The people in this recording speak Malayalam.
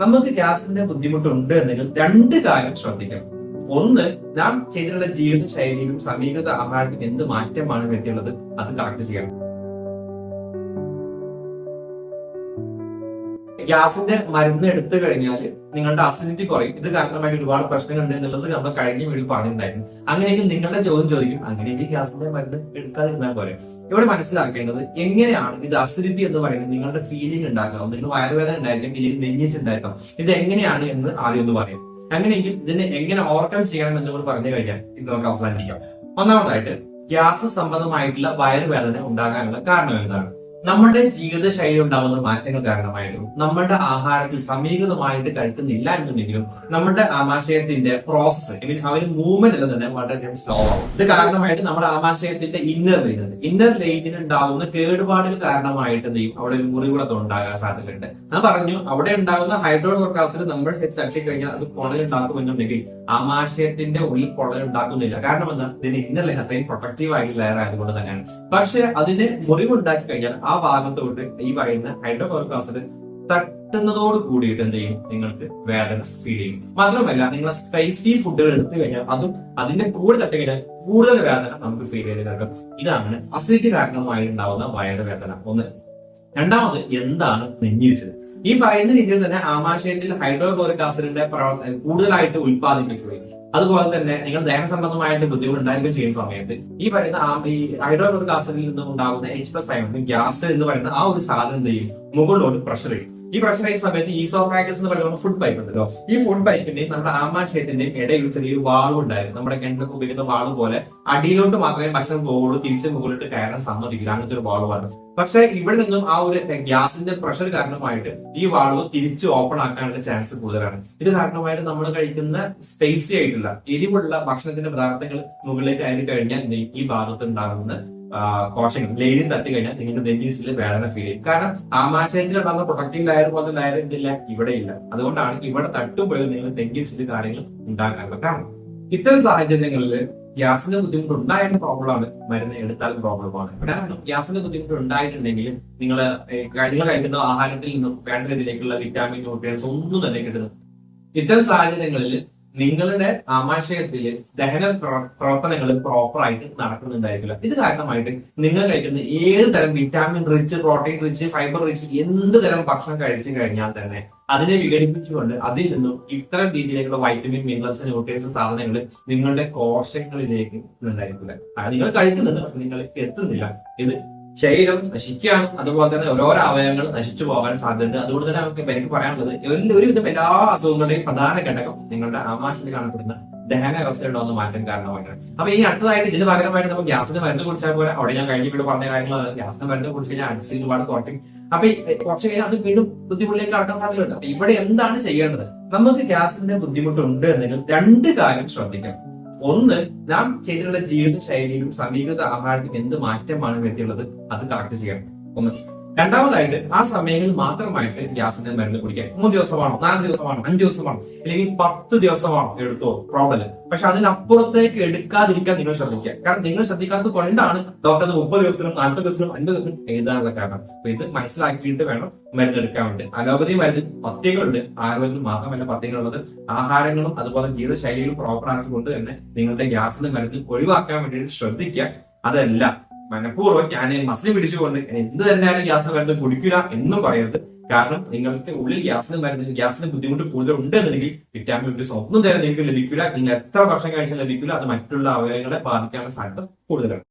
നമുക്ക് ഗ്യാസിന്റെ ബുദ്ധിമുട്ടുണ്ട് എന്നെങ്കിൽ രണ്ട് കാര്യം ശ്രദ്ധിക്കണം. ഒന്ന് നാം ചെയ്തിട്ടുള്ള ജീവിത ശൈലിയിലും സമീകൃത ആഹാരത്തിലും എന്ത് മാറ്റമാണ് വരുത്തിയുള്ളത്? അത് കറക്റ്റ് ചെയ്യണം. ഗ്യാസിന്റെ മരുന്ന് എടുത്തു കഴിഞ്ഞാൽ നിങ്ങളുടെ അസിഡിറ്റി കുറയും. ഇത് കാരണമായിട്ട് ഒരുപാട് പ്രശ്നങ്ങളുണ്ട് എന്നുള്ളത് നമ്മൾ കഴിഞ്ഞ വീട് പറഞ്ഞിട്ടുണ്ടായിരുന്നു. അങ്ങനെയെങ്കിൽ നിങ്ങളുടെ ചോദ്യം ചോദിക്കും അങ്ങനെയെങ്കിൽ ഗ്യാസിന്റെ മരുന്ന് എടുക്കാതിരുന്നാൽ പോലെ ഇവിടെ മനസ്സിലാക്കേണ്ടത് എങ്ങനെയാണ് ഇത് അസിഡിറ്റി എന്ന് പറയുന്നത് നിങ്ങളുടെ ഫീലിംഗ് ഉണ്ടാക്കാം. നിങ്ങൾ വയറുവേദന ഉണ്ടായിരിക്കും ഇല്ലെങ്കിൽ നെഞ്ഞിച്ചുണ്ടായിരിക്കാം ഇത് എങ്ങനെയാണ് എന്ന് ആദ്യം ഒന്ന് പറയും. അങ്ങനെയെങ്കിൽ ഇതിനെ എങ്ങനെ ഓവർകം ചെയ്യണം എന്ന് കൂടി പറഞ്ഞു കഴിഞ്ഞാൽ ഇത് നമുക്ക് അവസാനിപ്പിക്കാം. ഒന്നാമതായിട്ട് ഗ്യാസ് സംബന്ധമായിട്ടുള്ള വയറുവേദന ഉണ്ടാകാനുള്ള കാരണം എന്താണ്? നമ്മുടെ ജീവിത ശൈലി ഉണ്ടാകുന്ന മാറ്റങ്ങൾ കാരണമായാലും നമ്മുടെ ആഹാരത്തിൽ സമീകൃതമായിട്ട് കഴിക്കുന്നില്ല എന്നുണ്ടെങ്കിലും നമ്മുടെ ആമാശയത്തിന്റെ പ്രോസസ്സ് ഐ മീൻ അവർ മൂവ്മെന്റ് എല്ലാം തന്നെ വളരെയധികം സ്ലോ ആവും. ഇത് കാരണമായിട്ട് നമ്മുടെ ആമാശയത്തിന്റെ ഇന്നർ ലൈൻ ഇന്നർ ലൈനിന് ഉണ്ടാകുന്ന കേടുപാടുകൾ കാരണമായിട്ട് നെയ്യും അവിടെ ഒരു മുറിവുകളൊക്കെ ഉണ്ടാകാൻ സാധ്യതയുണ്ട്. ഞാൻ പറഞ്ഞു അവിടെ ഉണ്ടാകുന്ന ഹൈഡ്രോകോർക്കാസിൽ നമ്മൾ തട്ടി കഴിഞ്ഞാൽ അത് പൊളയുണ്ടാക്കുമെന്നുണ്ടെങ്കിൽ ആമാശയത്തിന്റെ ഉള്ളിൽ പൊള്ളൽ ഉണ്ടാക്കുന്നില്ല. കാരണം എന്താ? ഇതിന് ഇന്നർ ലൈൻ അത്രയും പ്രൊട്ടക്റ്റീവ് ആയിട്ടുള്ള ലെയർ ആയതുകൊണ്ട് തന്നെയാണ്. പക്ഷെ അതിന് മുറിവുണ്ടാക്കി കഴിഞ്ഞാൽ ആ ഭാഗത്തോട്ട് ഈ പറയുന്ന ഹൈഡ്രോക്ലോറിക് ആസിഡ് തട്ടുന്നതോട് കൂടിയിട്ട് എന്ത് ചെയ്യും? നിങ്ങൾക്ക് വേദന ഫീൽ ചെയ്യും. മാത്രമല്ല നിങ്ങൾ സ്പൈസി ഫുഡുകൾ എടുത്തു കഴിഞ്ഞാൽ അതും അതിന്റെ കൂടെ തട്ടി കഴിഞ്ഞാൽ കൂടുതൽ വേദന നമുക്ക് ഫീൽ ചെയ്തേക്കാം ഇതാണ് അസിഡിറ്റി കാരണമായി ഉണ്ടാവുന്ന വയറുവേദന. ഒന്ന്. രണ്ടാമത് എന്താണ് നെഞ്ഞിരിച്ചത്? ഈ പറയുന്ന രീതിയിൽ തന്നെ ആമാശയത്തിൽ ഹൈഡ്രോക്ലോറിക് ആസിഡിന്റെ കൂടുതലായിട്ട് ഉത്പാദിപ്പിക്കുകയും അതുപോലെ തന്നെ നിങ്ങൾ ദേഹ സംബന്ധമായിട്ട് ബുദ്ധിമുട്ട് ഉണ്ടായിരിക്കും ചെയ്യുന്ന സമയത്ത് ഈ പറയുന്ന ഈ ഹൈഡ്രോക്ലോറിക് ആസിഡിൽ നിന്നും ഉണ്ടാകുന്ന എച്ച് പ്ലസ് ഗ്യാസ് എന്ന് പറയുന്ന ആ ഒരു സാധനം മുകളിലോട്ട് പ്രഷർ ചെയ്യും. ഈ പ്രശ്നം ഈ സമയത്ത് ഈസോഫാഗസ് എന്ന് പറയുന്ന ഫുഡ് പൈപ്പ് ഉണ്ടല്ലോ. ഈ ഫുഡ് പൈപ്പിന്റെ നമ്മുടെ ആമാശയത്തിന്റെയും ഇടയിൽ ചെറിയൊരു വാളും ഉണ്ടായിരുന്നു. നമ്മുടെ കിണറ്റിലൊക്കെ ഉപയോഗിക്കുന്ന വാൾ പോലെ അടിയിലോട്ട് മാത്രമേ ഭക്ഷണം പോകുള്ളൂ തിരിച്ചു മുകളിലോട്ട് കയറാൻ സമ്മതിക്കില്ല. അങ്ങനത്തെ ഒരു വാൾവാണ് പക്ഷെ ഇവിടെ നിന്നും ആ ഒരു ഗ്യാസിന്റെ പ്രഷർ കാരണമായിട്ട് ഈ വാൾവ് തിരിച്ച് ഓപ്പൺ ആക്കാനുള്ള ചാൻസ് കൂടുതലാണ്. ഇത് കാരണമായിട്ട് നമ്മൾ കഴിക്കുന്ന സ്പേസി ആയിട്ടുള്ള എരിവുള്ള ഭക്ഷണത്തിന്റെ പദാർത്ഥങ്ങൾ മുകളിലേക്ക് കയറി കഴിഞ്ഞാൽ ഈ ഭാഗത്ത് ഉണ്ടാകുന്ന കോശങ്ങൾ ലെയിലും തട്ടി കഴിഞ്ഞാൽ നിങ്ങൾക്ക് നെഞ്ചിൽ വേദന ഫീൽ ചെയ്യും. കാരണം ആമാശയത്തിൽ ഉണ്ടാകുന്ന പ്രൊട്ടക്റ്റീവ് ലയർ പോലത്തെ ലയർ എന്തില്ല ഇവിടെ ഇല്ല. അതുകൊണ്ടാണ് ഇവിടെ തട്ടുമ്പോൾ നിങ്ങൾ നെഞ്ചിൽ കാര്യങ്ങൾ ഉണ്ടാകാനുള്ള കാരണം ഇത്തരം സാഹചര്യങ്ങളിൽ ഗ്യാസിന്റെ ബുദ്ധിമുട്ട് ഉണ്ടായാലും പ്രോബ്ലമാണ് മരുന്ന് എടുത്താലും പ്രോബ്ലമാണ് കാരണം ഗ്യാസിന്റെ ബുദ്ധിമുട്ട് ഉണ്ടായിട്ടുണ്ടെങ്കിലും നിങ്ങൾ നിങ്ങൾ കഴിക്കുന്ന ആഹാരത്തിൽ നിന്നും വേണ്ട രീതിയിലേക്കുള്ള വിറ്റാമിൻ ന്യൂട്രിയൻസ് ഒന്നും തന്നെ കിട്ടുന്നു ഇത്തരം സാഹചര്യങ്ങളിൽ നിങ്ങളുടെ ആമാശയത്തിൽ ദഹന പ്രവർത്തനങ്ങൾ പ്രോപ്പർ ആയിട്ട് നടക്കുന്നുണ്ടായിരിക്കില്ല. ഇത് കാരണമായിട്ട് നിങ്ങൾ കഴിക്കുന്ന ഏത് തരം vitamin rich protein rich fibre rich എന്ത് തരം ഭക്ഷണം കഴിച്ചു കഴിഞ്ഞാൽ തന്നെ അതിനെ വിഘടിപ്പിച്ചുകൊണ്ട് അതിൽ നിന്നും ഇത്തരം രീതിയിലേക്കുള്ള വൈറ്റമിൻ മിനറൽസ് ന്യൂട്രിയൻസ് സാധനങ്ങൾ നിങ്ങളുടെ കോശങ്ങളിലേക്ക് ഉണ്ടായിരിക്കില്ല നിങ്ങൾ കഴിക്കുന്നുണ്ട് പക്ഷെ നിങ്ങൾക്ക് എത്തുന്നില്ല. ഇത് ശരീരം നശിക്കുകയാണ്. അതുപോലെ തന്നെ ഓരോരോ അവയവങ്ങൾ നശിച്ചു പോകാൻ സാധ്യത അതുകൊണ്ട് തന്നെ നമുക്ക് എനിക്ക് പറയാനുള്ളത് ഒരു- ഒരുവിധം എല്ലാ അസുഖങ്ങളുടെയും പ്രധാന ഘടകം നിങ്ങളുടെ ആമാശത്തിൽ കാണപ്പെടുന്ന ദഹന വ്യവസ്ഥയുണ്ടാവുന്ന മാറ്റം കാരണമായിട്ടാണ്. അപ്പൊ ഈ അടുത്തതായിട്ട് ഇതിന് പകരമായിട്ട് നമുക്ക് ഗ്യാസിന് മരുന്ന് കുറിച്ചാൽ പോലെ അവിടെ ഞാൻ കഴിഞ്ഞ വീട് പറഞ്ഞ കാര്യങ്ങൾ ഗ്യാസിന് മരുന്ന് കുറിച്ച് കഴിഞ്ഞാൽ അൻസിൽ ഒരുപാട് കുറയ്ക്കും. അപ്പൊ കുറച്ച് കഴിഞ്ഞാൽ അത് വീണ്ടും ബുദ്ധിമുട്ടിലേക്ക് കടക്കാൻ സാധ്യതയുണ്ട്. അപ്പൊ ഇവിടെ എന്താണ് ചെയ്യേണ്ടത്? നമുക്ക് ഗ്യാസിന്റെ ബുദ്ധിമുട്ടുണ്ട് എന്നെങ്കിൽ രണ്ട് കാര്യം ശ്രദ്ധിക്കണം. ഒന്ന് നാം ചെയ്തിട്ടുള്ള ജീവിത ശൈലിയിലും സമീകൃത ആഹാരത്തിലും എന്ത് മാറ്റമാണ് വരുത്തിയുള്ളത്? അത് കറക്റ്റ് ചെയ്യണം ഒന്ന്. രണ്ടാമതായിട്ട് ആ സമയങ്ങളിൽ മാത്രമായിട്ട് ഗ്യാസിന്റെ മരുന്ന് കുടിക്കാൻ മൂന്ന് ദിവസമാണോ നാല് ദിവസമാണോ അഞ്ച് ദിവസമാണോ അല്ലെങ്കിൽ പത്ത് ദിവസമാണോ എടുത്തോ? പ്രോബ്ലം പക്ഷെ അതിനപ്പുറത്തേക്ക് എടുക്കാതിരിക്കാൻ നിങ്ങൾ ശ്രദ്ധിക്കുക. കാരണം നിങ്ങൾ ശ്രദ്ധിക്കാത്തത് കൊണ്ടാണ് ഡോക്ടർ മുപ്പത് ദിവസത്തിനും നാൽപ്പത് ദിവസത്തിനും അൻപത് ദിവസത്തിനും എഴുതാനുള്ള കാരണം. അപ്പൊ ഇത് മനസ്സിലാക്കിയിട്ട് വേണം മരുന്നെടുക്കാൻ വേണ്ടി. അലോപതി മരുന്നിൽ പത്യങ്ങളുണ്ട് ആയുർവേദത്തിൽ മാത്രമല്ല പത്യങ്ങളുള്ളത് ആഹാരങ്ങളും അതുപോലെ ജീവിതശൈലികളും പ്രോപ്പർ ആയതുകൊണ്ട് തന്നെ നിങ്ങളുടെ ഗ്യാസിന്റെ മരുന്ന് ഒഴിവാക്കാൻ വേണ്ടിയിട്ട് ശ്രദ്ധിക്കുക. അതല്ല മനഃപൂർവം ഞാൻ മസിൽ പിടിച്ചുകൊണ്ട് എന്ത് തന്നെയാലും ഗ്യാസ് മരുന്ന് കുടിക്കുക എന്നും പറയരുത്. കാരണം നിങ്ങൾക്ക് ഉള്ളിൽ ഗ്യാസിന് മരുന്ന് ഗ്യാസിന് ബുദ്ധിമുട്ട് കൂടുതൽ ഉണ്ടെന്നുണ്ടെങ്കിൽ വിറ്റാമിൻ ഒരു ഒന്നും തന്നെ നിങ്ങൾക്ക് ലഭിക്കില്ല. നിങ്ങൾ എത്ര ഭക്ഷണം കഴിച്ചാൽ ലഭിക്കില്ല. അത് മറ്റുള്ള അവയവങ്ങളെ ബാധിക്കാനുള്ള സാധ്യത കൂടുതലാണ്.